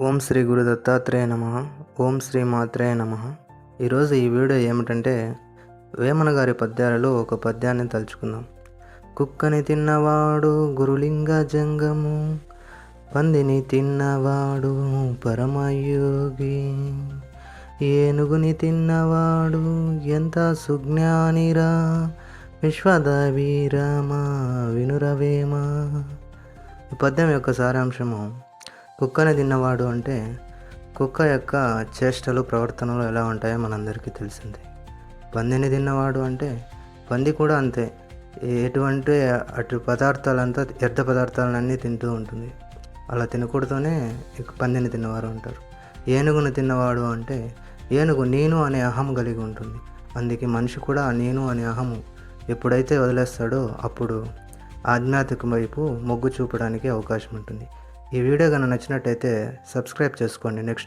ఓం శ్రీ గురు దత్తాత్రేయ నమ ఓం శ్రీ మాత్రేయ నమ. ఈరోజు ఈ వీడియో ఏమిటంటే వేమన గారి పద్యాలలో ఒక పద్యాన్ని తలుచుకుందాం. కుక్కని తిన్నవాడు గురులింగ జంగము పందిని తిన్నవాడు పరమయోగి. ఏనుగుని తిన్నవాడు ఎంత సుజ్ఞానిరా విశ్వద వీరమా వినురవేమా. ఈ పద్యం యొక్క సారాంశము కుక్కని తిన్నవాడు అంటే కుక్క యొక్క చేష్టలు ప్రవర్తనలు ఎలా ఉంటాయో మనందరికీ తెలిసిందే. పందిని తిన్నవాడు అంటే పంది కూడా అంతే. ఎటువంటి అటు పదార్థాలంతా వ్యర్థ పదార్థాలన్నీ తింటూ ఉంటుంది. అలా తినకూడదనే పందిని తిన్నవారు ఉంటారు ఏనుగును తిన్నవాడు అంటే ఏనుగు నేను అనే అహం కలిగి ఉంటుంది. అందుకే మనిషి కూడా నేను అనే అహము ఎప్పుడైతే వదిలేస్తాడో అప్పుడు ఆధ్యాత్మిక వైపు మొగ్గు చూపడానికి అవకాశం ఉంటుంది. ఈ వీడియో కనుక నచ్చినట్టయితే సబ్స్క్రైబ్ చేసుకోండి. నెక్స్ట్